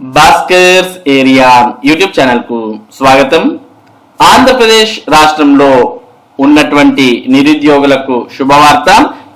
Bhaskar's area YouTube ఛానల్కు స్వాగతం. ఆంధ్రప్రదేశ్ రాష్ట్రంలో ఉన్నటువంటి నిరుద్యోగులకు శుభవార్త.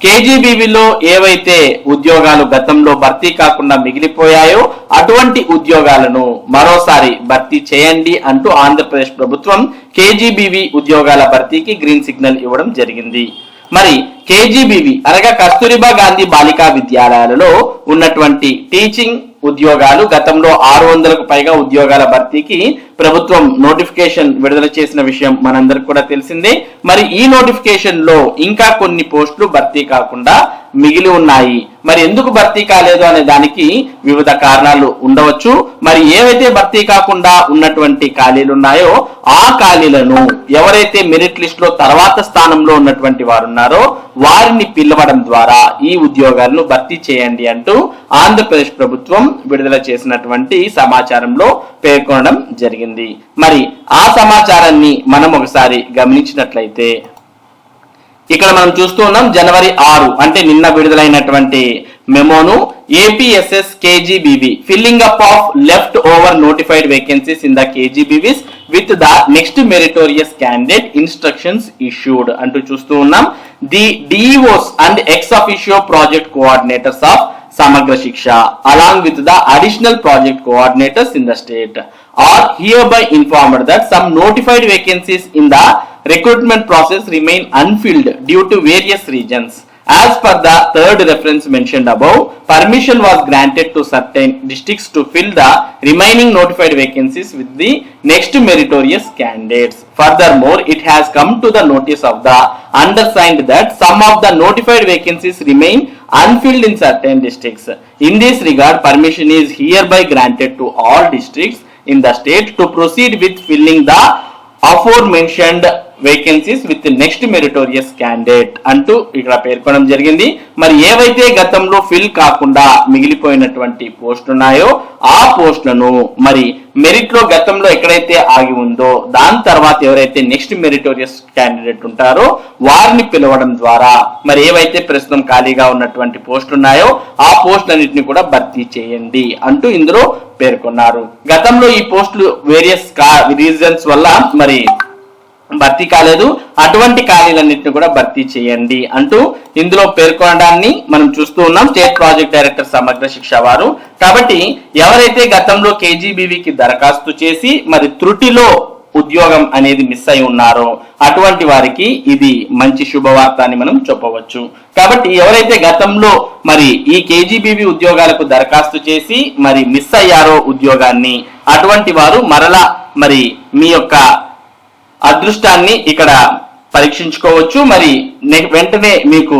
కేజీబీవీలో ఏవైతే ఉద్యోగాలు గతంలో భర్తీ కాకుండా మిగిలిపోయాయో అటువంటి ఉద్యోగాలను మరోసారి భర్తీ చేయండి అంటూ ఆంధ్రప్రదేశ్ ప్రభుత్వం కేజీబీవీ ఉద్యోగాల భర్తీకి గ్రీన్ సిగ్నల్ ఇవ్వడం జరిగింది. మరి కేజీబీవి అనగా కస్తూరిబా గాంధీ బాలికా విద్యాలయాలలో ఉన్నటువంటి టీచింగ్ ఉద్యోగాలు గతంలో ఆరు వందలకు పైగా ఉద్యోగాల భర్తీకి ప్రభుత్వం నోటిఫికేషన్ విడుదల చేసిన విషయం మనందరికి కూడా తెలిసిందే. మరి ఈ నోటిఫికేషన్లో ఇంకా కొన్ని పోస్టులు భర్తీ కాకుండా మిగిలి ఉన్నాయి. మరి ఎందుకు భర్తీ కాలేదు అనే దానికి వివిధ కారణాలు ఉండవచ్చు. మరి ఏవైతే భర్తీ కాకుండా ఉన్నటువంటి ఖాళీలు ఉన్నాయో ఆ ఖాళీలను ఎవరైతే మెరిట్ లిస్ట్లో తర్వాత స్థానంలో ఉన్నటువంటి వారు ఉన్నారో వారిని పిలవడం ద్వారా ఈ ఉద్యోగాలను భర్తీ చేయండి అంటూ ఆంధ్రప్రదేశ్ ప్రభుత్వం విడుదల చేసినటువంటి సమాచారంలో పేర్కొనడం జరిగింది. మరి ఆ సమాచారాన్ని మనం ఒకసారి గమనించినట్లయితే ఇక్కడ మనం చూస్తూ ఉన్నాం జనవరి ఆరు అంటే నిన్న విడుదలైనటువంటి మెమోను APSS KGBV filling up of left over notified vacancies in the KGBVs with the next meritorious candidate instructions issued అంటూ చూస్తూ ఉన్నాం. The DOs and ex officio project coordinators of Samagra Shiksha along with the additional project coordinators in the state are hereby informed that some notified vacancies in the recruitment process remain unfilled due to various reasons. As per the third reference mentioned above, permission was granted to certain districts to fill the remaining notified vacancies with the next meritorious candidates. Furthermore, it has come to the notice of the undersigned that some of the notified vacancies remain unfilled in certain districts. In this regard, permission is hereby granted to all districts in the state to proceed with filling the aforementioned vacancies with next meritorious candidate అంటూ ఇక్కడ పేర్కొనడం జరిగింది. మరి ఏవైతే గతంలో fill కాకుండా మిగిలిపోయినటువంటి పోస్టులు ఉన్నాయో ఆ పోస్టులను మరి మెరిట్లో గతంలో ఎక్కడైతే ఆగి ఉందో దాని తర్వాత ఎవరైతే నెక్స్ట్ మెరిటోరియస్ క్యాండిడేట్ ఉంటారో వారిని పిలవడం ద్వారా మరి ఏవైతే ప్రస్తుతం ఖాళీగా ఉన్నటువంటి పోస్టులు ఉన్నాయో ఆ పోస్టులన్నింటినీ కూడా భర్తీ చేయండి అంటూ ఇందులో పేర్కొన్నారు. గతంలో ఈ పోస్టులు వేరియస్ రీజన్స్ వల్ల మరి భర్తీ కాలేదు. అటువంటి ఖాళీలన్నింటినీ కూడా భర్తీ చేయండి అంటూ ఇందులో పేర్కొనడాన్ని మనం చూస్తూ ఉన్నాం. స్టేట్ ప్రాజెక్ట్ డైరెక్టర్ సమగ్ర శిక్ష వారు. కాబట్టి ఎవరైతే గతంలో కేజీబీవీకి దరఖాస్తు చేసి మరి త్రుటిలో ఉద్యోగం అనేది మిస్ అయి ఉన్నారో అటువంటి వారికి ఇది మంచి శుభవార్త అని మనం చెప్పవచ్చు. కాబట్టి ఎవరైతే గతంలో మరి ఈ కేజీబీవీ ఉద్యోగాలకు దరఖాస్తు చేసి మరి మిస్ అయ్యారో ఉద్యోగాన్ని అటువంటి వారు మరలా మరి మీ యొక్క అదృష్టాన్ని ఇక్కడ పరీక్షించుకోవచ్చు. మరి వెంటనే మీకు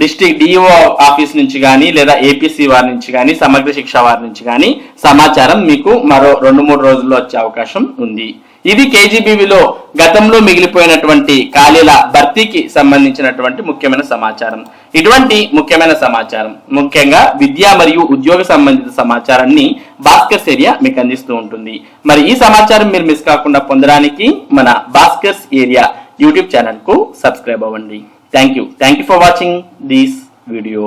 డిస్ట్రిక్ట్ డిఓ ఆఫీస్ నుంచి కానీ లేదా ఏపీసీ వారి నుంచి కానీ సమగ్ర శిక్ష వారి నుంచి కానీ సమాచారం మీకు మరో రెండు మూడు రోజుల్లో వచ్చే అవకాశం ఉంది. ఇది కేజీబీవీలో గతంలో మిగిలిపోయినటువంటి ఖాళీల భర్తీకి సంబంధించినటువంటి ముఖ్యమైన సమాచారం. ఇటువంటి ముఖ్యమైన సమాచారం ముఖ్యంగా విద్య మరియు ఉద్యోగ సంబంధిత సమాచారాన్ని భాస్కర్స్ ఏరియా మీకు అందిస్తూ ఉంటుంది. మరి ఈ సమాచారం మీరు మిస్ కాకుండా పొందడానికి మన భాస్కర్స్ ఏరియా యూట్యూబ్ ఛానల్కు సబ్స్క్రైబ్ అవ్వండి. Thank you thank you for watching this video